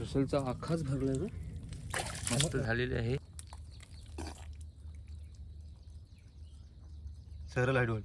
हर्षलचा आखाच भरलाय ना? मस्त झालेले आहे. सरळ हाडवल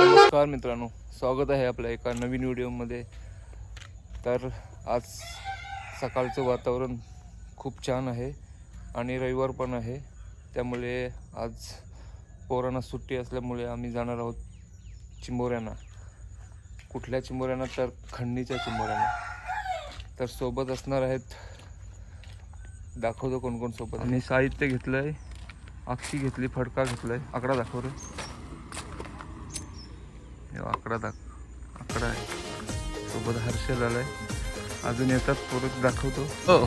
नमस्कार मित्रांनो स्वागत आहे आपल्या एका नवीन व्हिडिओमध्ये. तर आज सकाळचं वातावरण खूप छान आहे आणि रविवार पण आहे. त्यामुळे आज पोरांना सुट्टी असल्यामुळे आम्ही जाणार आहोत चिंबोऱ्यांना. कुठल्या चिंबोऱ्यांना? तर खंडणीच्या चिंबोऱ्यांना. तर सोबत असणार आहेत. दाखवतो कोण कोण सोबत आणि साहित्य घेतलं आहे अक्षी घेतली फडका घेतला आहे आकडा दाखव रे. आकडा दाख आकडा आहे. सोबत हर्षल आलाय. अजून येतात परत दाखवतो. हो.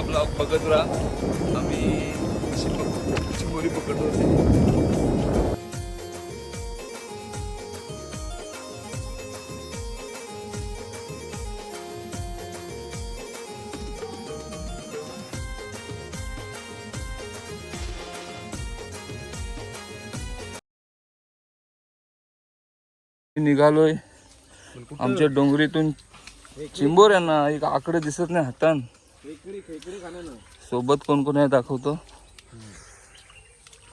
हा ब्लॉग बघत राहा. आम्ही चिंब- चिंबोरी पकडतो होते. निघालोय. आमच्या डोंगरीतून चिंबोऱ्यांना एक आकडे दिसत नाही हातान. सोबत कोण कोण आहे दाखवतो?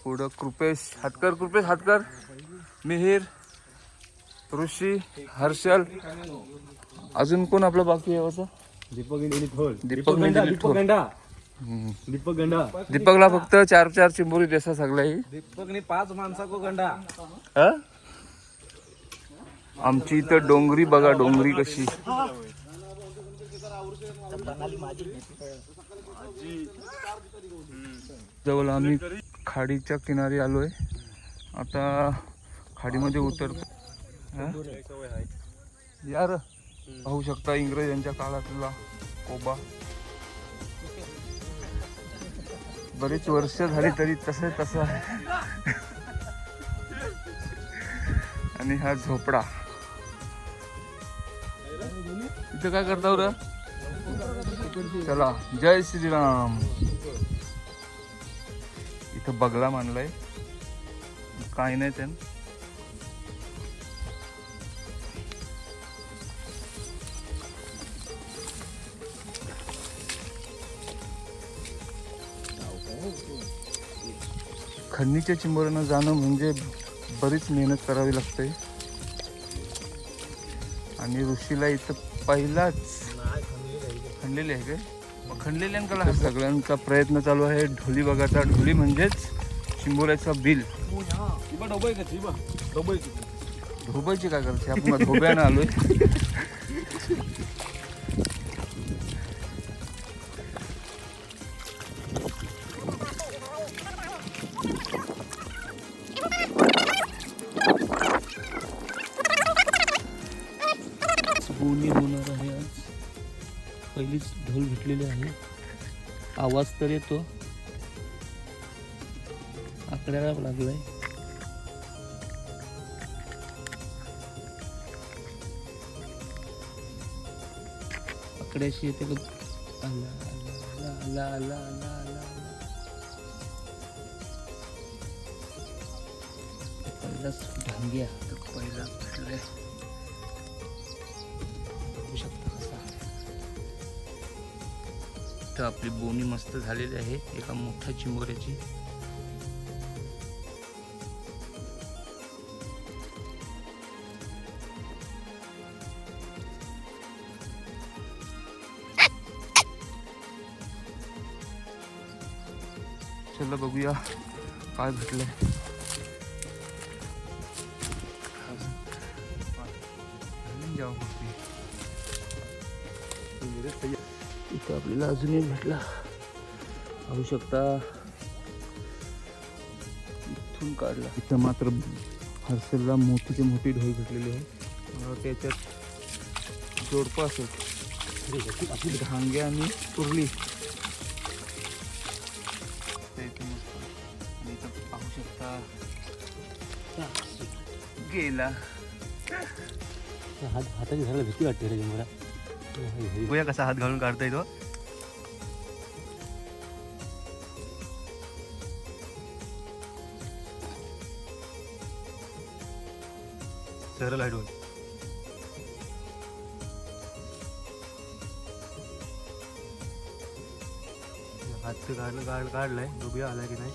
पुढं कृपेश हातकर कृपेश हातकर. मिहीर ऋषी हर्षल. अजून कोण आपलं बाकी आहे असं? दीपक दीपक दीपक. गंडा हम्म. दीपक गंडा. दीपकला फक्त चार चार चिंबोरी देसा सगळ्याही. दीपकने पाच माणसा को गंडा. हा? आमची इथं डोंगरी बघा डोंगरी कशी. जवळ आम्ही खाडीच्या किनारी आलोय. आता खाडीमध्ये उतरतो यार पाहू शकता इंग्रजांच्या काळातला कोबा. बरीच वर्ष झाली तरी तसं तसं आहे. आणि हा झोपडा. इथं काय करता र चला जय श्रीराम. इथं बगला मांडलाय. काय नाही त्यान. खंडणीच्या चिंबोऱ्यानं जाणं म्हणजे बरीच मेहनत करावी लागते. आणि ऋषीला इथं पहिलाच खणलेले आहे काय? मग खणलेल्यांकडे सगळ्यांचा प्रयत्न चालू आहे. ढोली बघाचा ढोली म्हणजेच चिंबोऱ्याचा बिल. धोबायची काय करायची? आपण धोब्यानं आलोय. होणार आहे. पहिलीच ढोल भेटलेली आहे. आवाज तर येतो. आकड्याला लागलाय. आकड्याशी येते आला आला आला आला आला आला पहिलाच ढांग्या पहिला भेटलाय शकता. इथं आपली बोनी मस्त झालेली आहे एका मोठ्या चिंबोऱ्याची. चला बघूया काय भेटलंय. जाऊ इथं आपल्याला अजून एक भेटला. पाहू शकता. इथून काढला. इथं मात्र हर्षलला मोठीची मोठी ढोल भेटलेली आहे मला वाटतं याच्यात जोडपं असेल. धांगे आणि इथं पाहू शकता. गेला. हात हाताची झालं भीती वाटते रे मला बघूया कसा हात घालून काढता येतो सरळ हाडून हात काढलं काढ काढलाय. बघूया आलाय की नाही.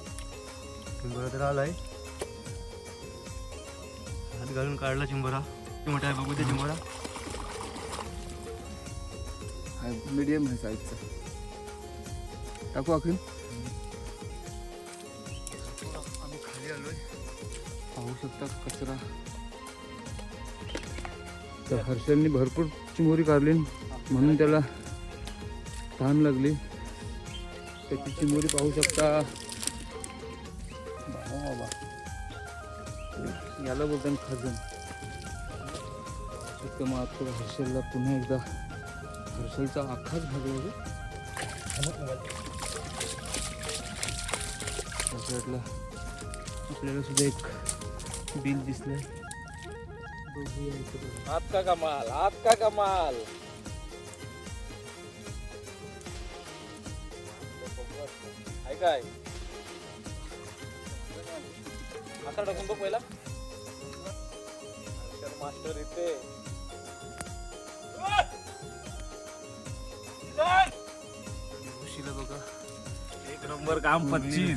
चिंबरा तर आलाय. हात घालून काढला चिंबरा. मोठा आहे बघू ते चिंबरा. मीडियम आहे साईजचा टाकू आखरी आम्ही खाली आलोय. पाहू शकता कचरा. तर हर्षलने भरपूर चिमोरी काढली म्हणून त्याला तहान लागली. त्याची चिमोरी पाहू शकता. याला बोलतात खजन. फक्त मग आता हर्षलला पुन्हा एकदा हर्षलचा अख्खाच भागला साईडला आपल्याला सुद्धा एक बिल दिसलं आपका का कमाल आपका का कमाल? आहे काय? आता टाकून बघ पहिला. मास्टर इथे. नंबर काम पच्चीस.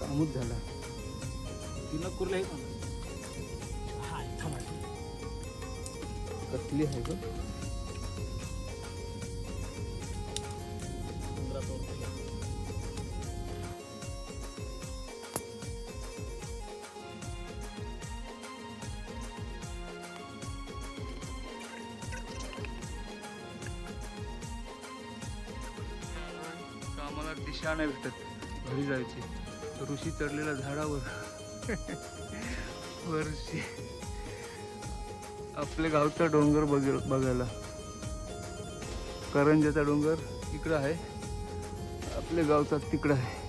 कामच झाला. तिनं कुर्ले कसली आहे ग? कामाला नाही भेटत घरी जायची. ऋषी चढलेला झाडावर. वर्षी आपल्या गावचा डोंगर बघ बघायला. करंजाचा डोंगर इकडं आहे. आपल्या गावचा तिकडं आहे.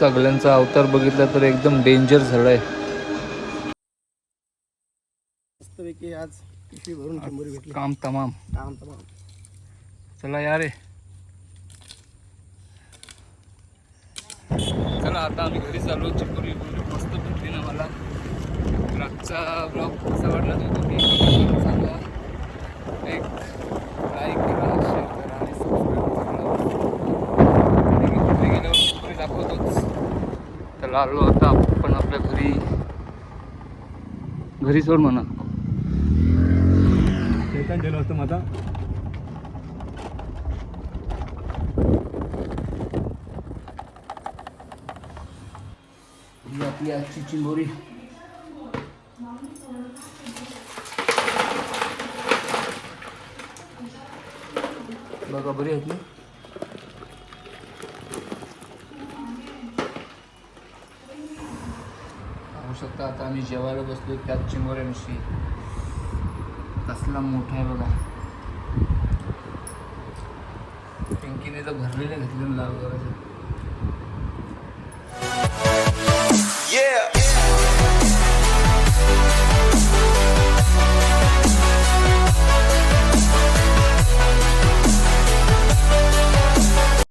सगळ्यांचा अवतार बघितला तर एकदम डेंजर झालाय मस्तपैकी आज पिशवी भरून चिंबोरी भेटली. काम तमाम. काम तमाम. चला या रे. चला आता आम्ही घरी चाललो. चिपुरी मस्त भेटली ना मला. मागचा ब्लॉग कसा वाटला तो तुम्ही सांगा. एक लाईक करा शेअर करा आणि सबस्क्राईब करा. गेल्यावर दाखवतोच. चला आलो आता आपण आपल्या घरी. घरी सोड म्हणा. गेलो असतो माझा. ही आपली आजची चिंबोरी. बघा बरी आहेत ना? आम्ही जेवायला बसलो त्यात चिमोऱ्या मिशी कसला मोठा आहे बघा. टिंकीने तर भरलेले घेतले लाल करायचं